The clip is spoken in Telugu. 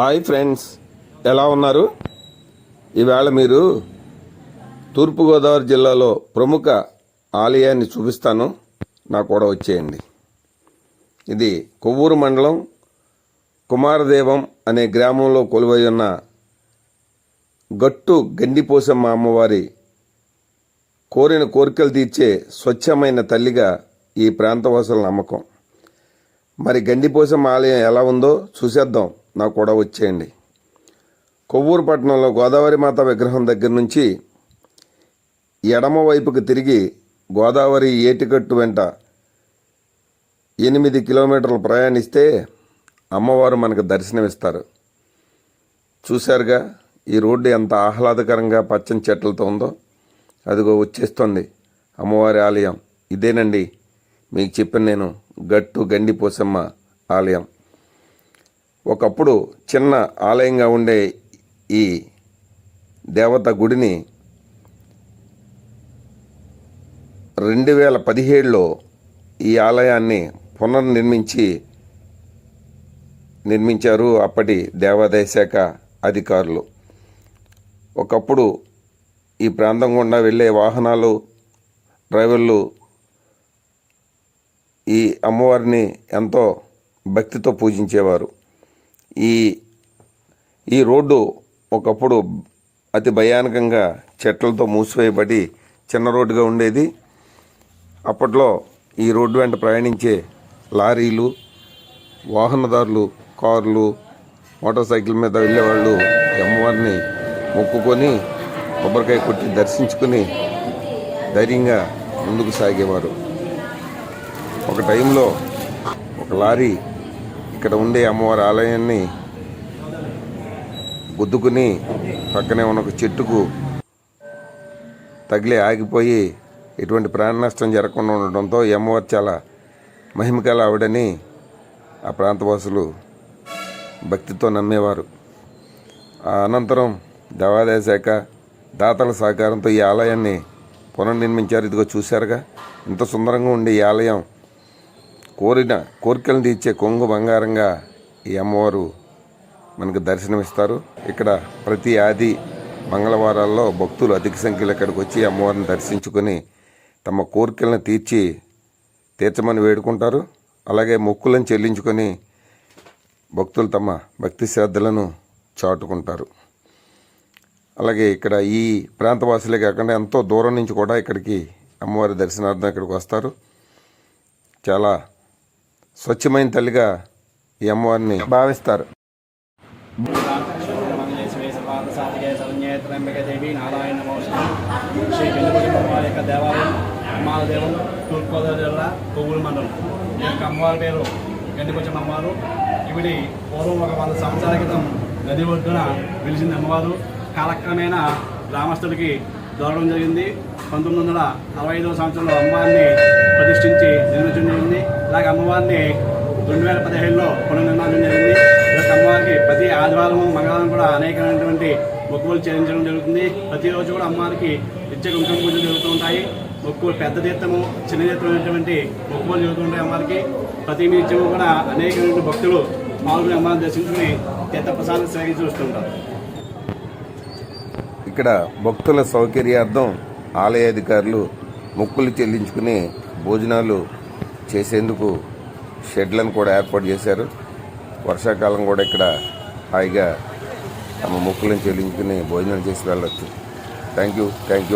హాయ్ ఫ్రెండ్స్ ఎలా ఉన్నారు? ఈవేళ మీరు తూర్పుగోదావరి జిల్లాలో ప్రముఖ ఆలయాన్ని చూపిస్తాను. నాకు కూడా వచ్చేయండి. ఇది కొవ్వూరు మండలం కుమారదేవం అనే గ్రామంలో కొలువై ఉన్న గట్టు గండిపోసమ్మ అమ్మవారి కోరిన కోరికలు తీర్చే స్వచ్ఛమైన తల్లిగా ఈ ప్రాంతవాసుల నమ్మకం. మరి గండిపోసమ్మ ఆలయం ఎలా ఉందో చూసేద్దాం. నాకు కూడా వచ్చేయండి. కొవ్వూరు పట్టణంలో గోదావరి మాత విగ్రహం దగ్గర నుంచి ఎడమ వైపుకు తిరిగి గోదావరి ఏటికట్టు వెంట ఎనిమిది కిలోమీటర్లు ప్రయాణిస్తే అమ్మవారు మనకు దర్శనమిస్తారు. చూశారుగా ఈ రోడ్డు ఎంత ఆహ్లాదకరంగా పచ్చని చెట్లతో ఉందో అదిగో వచ్చేస్తుంది అమ్మవారి ఆలయం. ఇదేనండి మీకు చెప్పిన నేను గట్టు గండిపోసమ్మ ఆలయం. ఒకప్పుడు చిన్న ఆలయంగా ఉండే ఈ దేవత గుడిని రెండు వేల పదిహేడులో ఈ ఆలయాన్ని పునర్నిర్మించి నిర్మించారు అప్పటి దేవాదాయ శాఖ అధికారులు. ఒకప్పుడు ఈ ప్రాంతం గుండా వెళ్ళే వాహనాలు డ్రైవర్లు ఈ అమ్మవారిని ఎంతో భక్తితో పూజించేవారు. ఈ ఈ రోడ్డు ఒకప్పుడు అతి భయానకంగా చెట్లతో మూసివేయబడి చిన్న రోడ్డుగా ఉండేది. అప్పట్లో ఈ రోడ్డు వెంట ప్రయాణించే లారీలు వాహనదారులు కార్లు మోటార్ సైకిల్ మీద వెళ్ళేవాళ్ళు అమ్మవారిని మొక్కుకొని కొబ్బరికాయ కొట్టి దర్శించుకుని ధైర్యంగా ముందుకు సాగేవారు. ఒక టైంలో ఒక లారీ ఇక్కడ ఉండే అమ్మవారి ఆలయాన్ని గుద్దుకుని పక్కనే ఉన్న ఒక చెట్టుకు తగిలి ఆగిపోయి ఎటువంటి ప్రాణ నష్టం జరగకుండా ఉండడంతో ఈ అమ్మవారు చాలా మహిమకల ఆవిడని ఆ ప్రాంతవాసులు భక్తితో నమ్మేవారు. అనంతరం దేవాదాయ శాఖ దాతల సహకారంతో ఈ ఆలయాన్ని పునర్నిర్మించారు. ఇదిగో చూశారుగా. ఇంత సుందరంగా ఉండే ఈ ఆలయం. కోరిన కోరికలను తీర్చే కొంగు బంగారంగా ఈ అమ్మవారు మనకు దర్శనమిస్తారు. ఇక్కడ ప్రతి ఆది మంగళవారాల్లో భక్తులు అధిక సంఖ్యలో ఇక్కడికి వచ్చి అమ్మవారిని దర్శించుకొని తమ కోరికలను తీర్చి తీర్చమని వేడుకుంటారు. అలాగే మొక్కులను చెల్లించుకొని భక్తులు తమ భక్తి శ్రద్ధలను చాటుకుంటారు. అలాగే ఇక్కడ ఈ ప్రాంతవాసులే కాకుండా ఎంతో దూరం నుంచి కూడా ఇక్కడికి అమ్మవారి దర్శనార్థం ఇక్కడికి వస్తారు. చాలా స్వచ్ఛమైన తల్లిగా ఈ అమ్మవారిని భావిస్తారు. యొక్క దేవాలయం తూర్పుగోదావరి జిల్లా కొవ్వూరు మండలం ఈ యొక్క అమ్మవారి పేరు గండికొచ్చిన అమ్మవారు ఇవిడి పూర్వం ఒక వంద సంవత్సరాల క్రితం నది ఒడ్డున వెలిసింది అమ్మవారు కాలక్రమేణా గ్రామస్తుడికి గౌరవం జరిగింది. పంతొమ్మిది వందల అరవై ఐదవ సంవత్సరంలో అమ్మవారిని ప్రతిష్ఠించి నిర్మించడం జరిగింది. అలాగే అమ్మవారిని రెండు వేల పదిహేడులో పునర్నిర్మాణం జరిగింది. ఈ అమ్మవారికి ప్రతి ఆదివారం మంగళవారం కూడా అనేకమైనటువంటి మొక్కులు చెల్లించడం జరుగుతుంది. ప్రతిరోజు కూడా అమ్మవారికి నిత్య కుంకుమ పూజలు జరుగుతూ ఉంటాయి. మొక్కులు పెద్ద తీర్థము చిన్న తీర్థం అనేటువంటి మొక్కులు జరుగుతూ ఉంటాయి అమ్మవారికి. ప్రతి నిత్యము కూడా అనేకమైన భక్తులు పాల్గొని అమ్మవారిని దర్శించుకుని తీర్థ ప్రసాదం సేవించి వస్తుంటారు ఇక్కడ భక్తుల సౌకర్యార్థం ఆలయ అధికారులు మొక్కులు చెల్లించుకుని భోజనాలు చేసేందుకు షెడ్లను కూడా ఏర్పాటు చేశారు. వర్షాకాలం కూడా ఇక్కడ హాయిగా తమ మొక్కులను చెల్లించుకుని భోజనం చేసి వెళ్ళొచ్చు. Thank you thank you